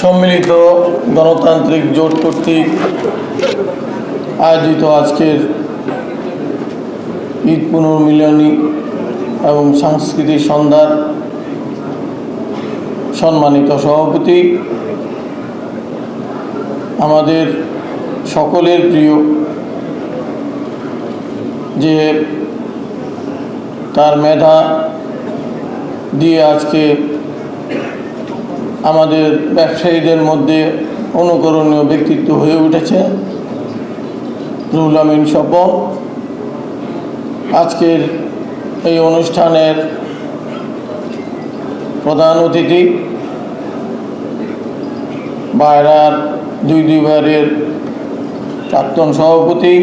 সম্মিলিত গণতান্ত্রিক জোট কর্তৃক আয়োজিত আজকের ঈদ পুনর্মিলনী এবং সাংস্কৃতিক সন্ধ্যার সম্মানিত সভাপতি, আমাদের সকলের প্রিয় যে তার মেধা দিয়ে আজকে আমাদের ব্যবসায়ীদের মধ্যে অনুকরণীয় ব্যক্তিত্ব হয়ে উঠেছে রুহুল আমিন স্বপন আজকের এই অনুষ্ঠানের প্রধান অতিথি বায়রার দুই দুইবারের প্রাক্তন সভাপতি,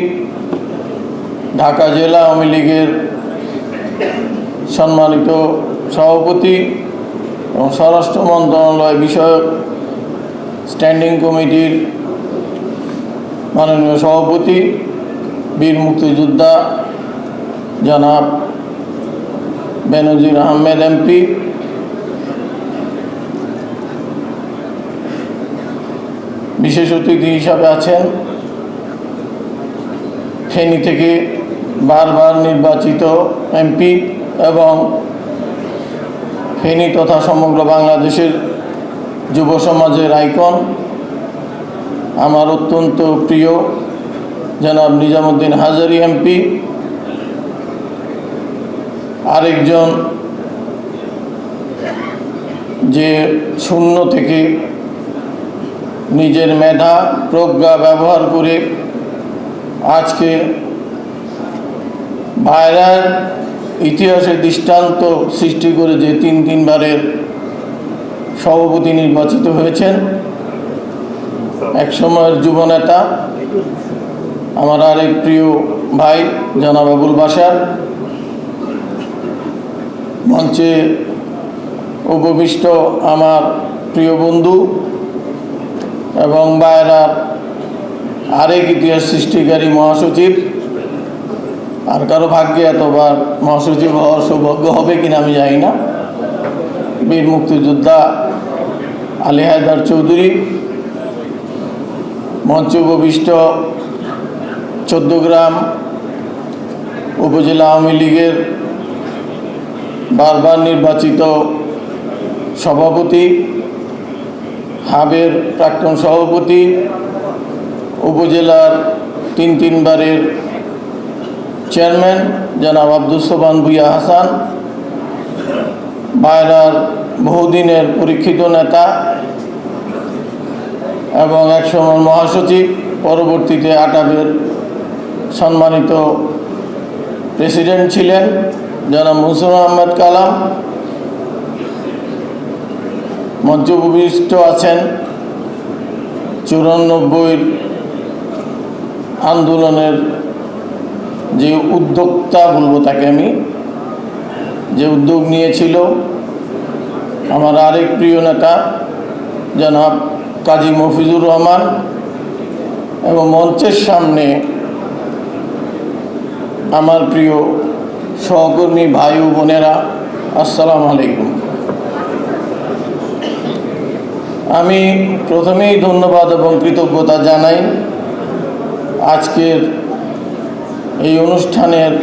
ঢাকা জেলা আওয়ামী লীগের সম্মানিত সভাপতি এবং স্বরাষ্ট্র মন্ত্রণালয় বিষয়ক স্ট্যান্ডিং কমিটির মাননীয় সভাপতি বীর মুক্তিযোদ্ধা জনাব বেনজির আহমেদ এমপি। বিশেষ অতিথি হিসাবে আছেন ফেনী থেকে বারবার নির্বাচিত এমপি এবং ফেনী তথা সমগ্র বাংলাদেশের যুব সমাজের আইকন। আমার অত্যন্ত প্রিয় জনাব নিজামুদ্দিন হাজারি এমপি। আরেকজন যে শূন্য থেকে নিজের মেধা, প্রজ্ঞা ব্যবহার করে আজকে ভাইরার ইতিহাসে দৃষ্টান্ত সৃষ্টি করে যে তিন তিনবারের সভাপতি নির্বাচিত হয়েছেন, এক সময়ের যুবনেতা আমার আরেক প্রিয় ভাই জনাব বাসার মঞ্চে উপবিষ্ট আমার প্রিয় বন্ধু এবং বায়রার আরেক ইতিহাস সৃষ্টিকারী মহাসচিব আর কারও ভাগ্যে এতবার মহাসচিব হওয়ার সৌভাগ্য হবে কিনা আমি জানি না। বীর মুক্তিযোদ্ধা আলী হায়দার চৌধুরী, মঞ্চ উপবিষ্ট চোদ্দগ্রাম উপজেলা আওয়ামী লীগের বারবার নির্বাচিত সভাপতি, হাবের প্রাক্তন সভাপতি, উপজেলার তিন তিনবারের চেয়ারম্যান জনাব আব্দুল সোবান ভুইয়া হাসান বায়রার বহুদিনের পরীক্ষিত নেতা এবং একসময় মহাসচিব, পরবর্তীতে আটাবের সম্মানিত প্রেসিডেন্ট ছিলেন জনাব মুসুর আহমেদ কালাম। মঞ্চ উপবিষ্ট আছেন চুরানব্বইয়ের আন্দোলনের যে উদ্যোক্তা বলব তাকে আমি, যে উদ্যোগ নিয়েছিল আমার আরেক প্রিয় নেতা, জনাব কাজী মফিজুর রহমান, এবং মঞ্চের সামনে আমার প্রিয় সহকর্মী ভাই ও বোনেরা, আসসালামু আলাইকুম। আমি প্রথমেই ধন্যবাদ এবং কৃতজ্ঞতা জানাই আজকের এই অনুষ্ঠানের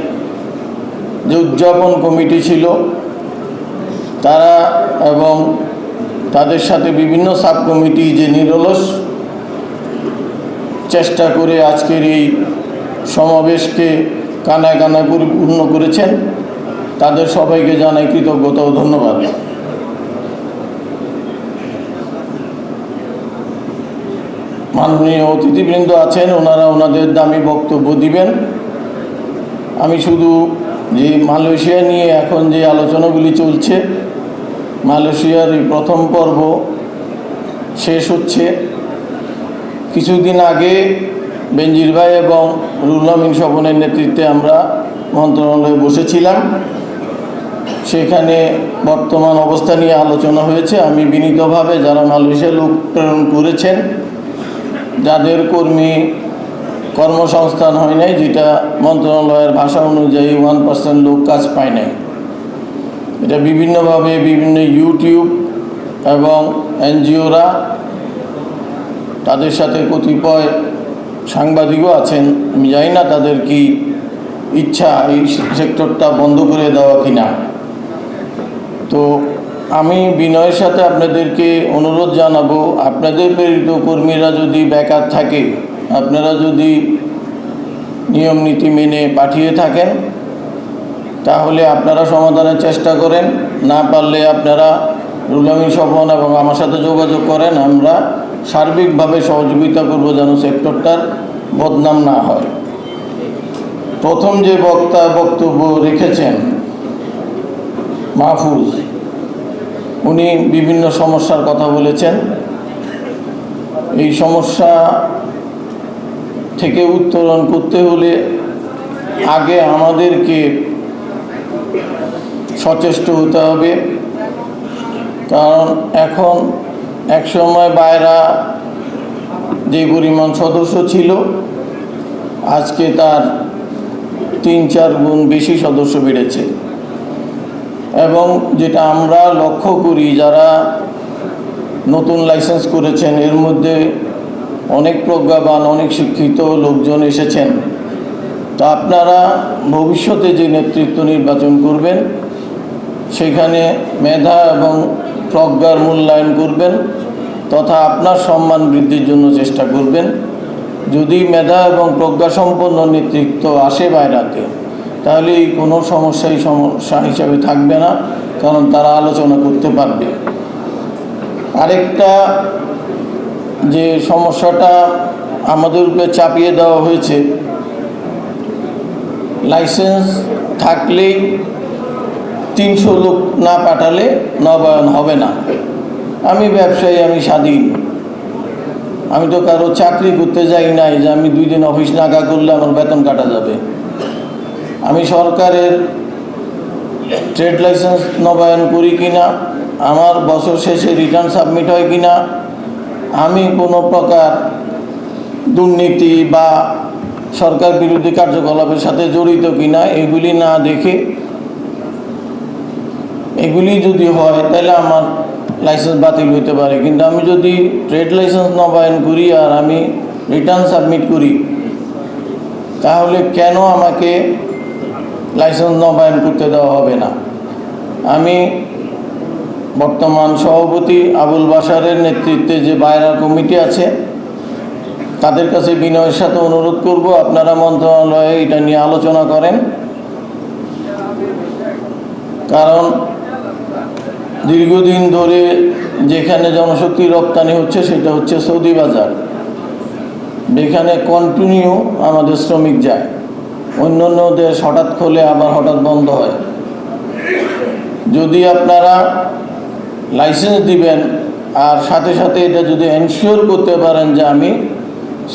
যে উদযাপন কমিটি ছিল, তারা এবং তাদের সাথে বিভিন্ন সাব কমিটি যে নিরলস চেষ্টা করে আজকের এই সমাবেশকে কানায় কানায় পরিপূর্ণ করেছেন। তাদের সবাইকে জানাই কৃতজ্ঞতা ও ধন্যবাদ। মাননীয় অতিথিবৃন্দ আছেন, ওনারা ওনাদের দামি বক্তব্য দিবেন। আমি শুধু যে মালয়েশিয়া নিয়ে এখন যে আলোচনাগুলি চলছে, মালয়েশিয়ার এই প্রথম পর্ব শেষ হচ্ছে। কিছুদিন আগে বেনজির ভাই এবং রুল আমিন স্বপনের নেতৃত্বে আমরা মন্ত্রণালয়ে বসেছিলাম। সেখানে বর্তমান অবস্থা নিয়ে আলোচনা হয়েছে। আমি বিনীতভাবে যারা মালয়েশিয়া লোক প্রেরণ করেছেন, যাদের কর্মী কর্মসংস্থান হয় নাই, যেটা মন্ত্রণালয়ের ভাষা অনুযায়ী ওয়ান পার্সেন্ট লোক কাজ পায় নাই। এটা বিভিন্নভাবে বিভিন্ন ইউটিউব এবং এনজিওরা তাদের সাথে কতিপয় সাংবাদিকও আছেন। আমি জানি না তাদের কি ইচ্ছা এই সেক্টরটা বন্ধ করে দেওয়া কিনা। তো আমি বিনয়ের সাথে আপনাদেরকে অনুরোধ জানাব, আপনাদের প্রেরিত কর্মীরা যদি বেকার থাকে আপনারা যদি নিয়ম নীতি মেনে পাঠিয়ে থাকেন, তাহলে আপনারা সমাধানের চেষ্টা করেন। না পারলে আপনারা রুলামিন স্বপন এবং আমার সাথে যোগাযোগ করেন। আমরা সার্বিকভাবে সহযোগিতা করব যেন সেক্টরটার বদনাম না হয়। প্রথম যে বক্তা বক্তব্য রেখেছেন, মাহফুজ, উনি বিভিন্ন সমস্যার কথা বলেছেন। এই সমস্যা থেকে উত্তরণ করতে হলে আগে আমাদেরকে সচেষ্ট হতে হবে। কারণ এখন একসময় বাইরা যে পরিমাণ সদস্য ছিল, আজকে তার তিন চার গুণ বেশি সদস্য বেড়েছে। এবং যেটা আমরা লক্ষ্য করি, যারা নতুন লাইসেন্স করেছেন, এর মধ্যে অনেক প্রজ্ঞাবান, অনেক শিক্ষিত লোকজন এসেছেন। তা আপনারা ভবিষ্যতে যে নেতৃত্ব নির্বাচন করবেন, সেখানে মেধা এবং প্রজ্ঞার মূল্যায়ন করবেন তথা আপনার সম্মান বৃদ্ধির জন্য চেষ্টা করবেন। যদি মেধা এবং প্রজ্ঞা সম্পন্ন নেতৃত্ব আসে বাইরাতে, তাহলে কোনো সমস্যাই সমস্যা হিসাবে থাকবে না, কারণ তারা আলোচনা করতে পারবে। আরেকটা যে সমস্যাটা আমাদের উপরে চাপিয়ে দেওয়া হয়েছে। লাইসেন্স থাকলেই তিনশো লোক না পাঠালে নবায়ন হবে না। আমি ব্যবসায়ী, আমি স্বাধীন। আমি তো কারও চাকরি করতে যাই নাই যে আমি দুই দিন অফিস নাকা করলে আমার বেতন কাটা যাবে। আমি সরকারের ট্রেড লাইসেন্স নবায়ন করি কিনা, আমার বছর শেষে রিটার্ন সাবমিট হয় কিনা আমি কোনো প্রকার দুর্নীতি বা সরকার বিরোধী কার্যকলাপের সাথে জড়িত কিনা, এগুলি না দেখে, এগুলি যদি হয়, তাহলে আমার লাইসেন্স বাতিল হইতে পারে। কিন্তু আমি যদি ট্রেড লাইসেন্স নবায়ন করি আর আমি রিটার্ন সাবমিট করি, তাহলে কেন আমাকে লাইসেন্স নবায়ন করতে দেওয়া হবে না? আমি বর্তমান সভাপতি আবুল বাসারের নেতৃত্বে যে বায়রা কমিটি আছে, তাদের কাছে বিনয়ের সাথে অনুরোধ করব, আপনারা মন্ত্রণালয়ে এটা নিয়ে আলোচনা করেন। কারণ দীর্ঘদিন ধরে যেখানে জনশক্তি রপ্তানি হচ্ছে, সেটা হচ্ছে সৌদি বাজার। যেখানে কন্টিনিউ আমাদের শ্রমিক যায়। অন্য অন্য দেশ হঠাৎ খোলে আবার হঠাৎ বন্ধ হয়। যদি আপনারা লাইসেন্স দিবেন, আর সাথে সাথে এটা যদি এনশিওর করতে পারেন যে আমি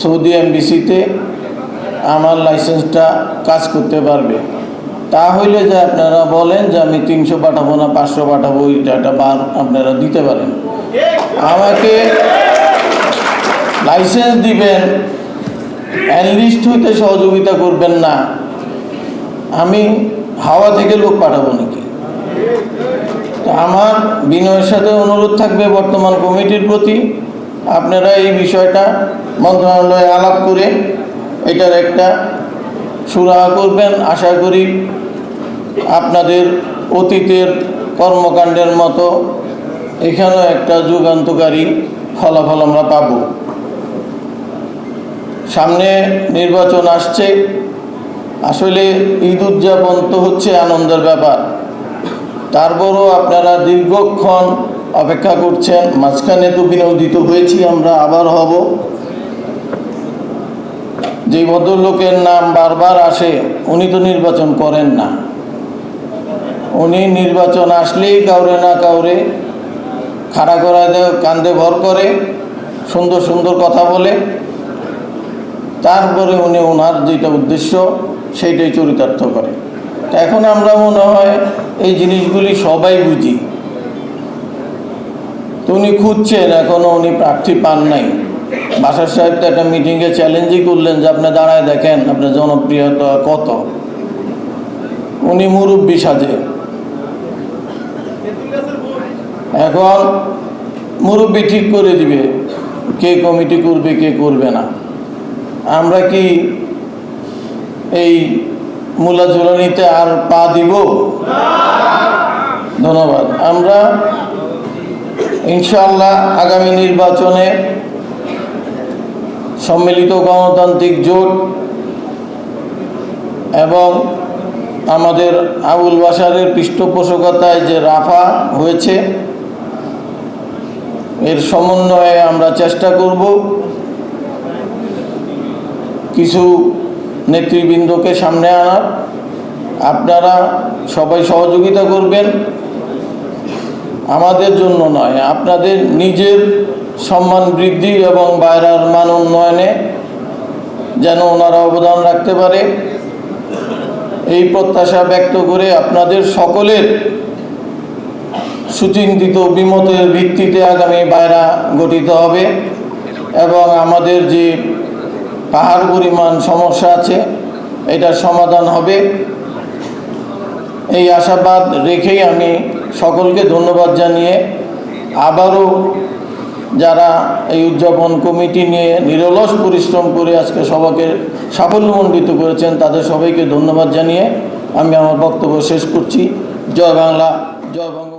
সৌদি এমবিসিতে আমার লাইসেন্সটা কাজ করতে পারবে। তাহলে যে আপনারা বলেন যে আমি তিনশো পাঠাবো না, পাঁচশো পাঠাবো, এটা একটা বার আপনারা দিতে পারেন। আমাকে লাইসেন্স দিবেন অ্যানলিস্ট হইতে সহযোগিতা করবেন না। আমি হাওয়া থেকে লোক পাঠাবো নাকি? আমার বিনয়ের সাথে অনুরোধ থাকবে বর্তমান কমিটির প্রতি। আপনারা এই বিষয়টা মন্ত্রণালয়ে আলাপ করে এটার একটা সুরাহা করবেন। আশা করি আপনাদের অতীতের কর্মকাণ্ডের মতো এখানেও একটা যুগান্তকারী ফলাফল আমরা পাব। সামনে নির্বাচন আসছে। আসলে ঈদ উদযাপন তো হচ্ছে আনন্দের ব্যাপার। তারপরও আপনারা দীর্ঘক্ষণ অপেক্ষা করছেন, মাঝখানে তো বিনোদিত হয়েছি, আমরা আবার হব। যে ভদ্রলোকের নাম বারবার আসে, উনি তো নির্বাচন করেন না। উনি নির্বাচন আসলেই কাউরে না কাউরে খাড়া করা কান্দে ভর করে, সুন্দর সুন্দর কথা বলে। তারপরে উনি ওনার যেটা উদ্দেশ্য, সেইটাই চরিতার্থ করে। এখন আমরা মনে হয় এই জিনিসগুলি সবাই বুঝি। তো উনি খুঁজছেন এখনও উনি প্রার্থী পান নাই। বাসার সাহেব তো একটা মিটিংয়ে চ্যালেঞ্জই করলেন যে, আপনি দাঁড়ায় দেখেন, আপনার জনপ্রিয়তা কত? উনি মুরব্বী সাজে। এখন মুরব্বী ঠিক করে দিবে, কে কমিটি করবে, কে করবে না। আমরা কি এই মূলা ঝুলানিতে আর পা দিব? ধন্যবাদ। আমরা ইনশাআল্লাহ আগামী নির্বাচনে সম্মিলিত গণতান্ত্রিক জোট এবং আমাদের আবুল বাসারের পৃষ্ঠপোষকতায় যে রাফা হয়েছে, এর সমন্বয়ে আমরা চেষ্টা করব কিছু নেতৃবৃন্দকে সামনে আনার। আপনারা সবাই সহযোগিতা করবেন। আমাদের জন্য নয়, আপনাদের নিজের সম্মান বৃদ্ধি এবং বাইরার মান উন্নয়নে যেন ওনারা অবদান রাখতে পারে। এই প্রত্যাশা ব্যক্ত করে আপনাদের সকলের সুচিন্তিত বিমতের ভিত্তিতে আগামী বাইরা গঠিত হবে এবং আমাদের যে পাহাড় পরিমাণ সমস্যা আছে, এটার সমাধান হবে। এই আশাবাদ রেখেই আমি সকলকে ধন্যবাদ জানিয়ে আবারও যারা এই উদযাপন কমিটি নিয়ে নিরলস পরিশ্রম করে আজকে সবাইকে সাফল্যমণ্ডিত করেছেন, তাদের সবাইকে ধন্যবাদ জানিয়ে আমি আমার বক্তব্য শেষ করছি। জয় বাংলা, জয় বঙ্গ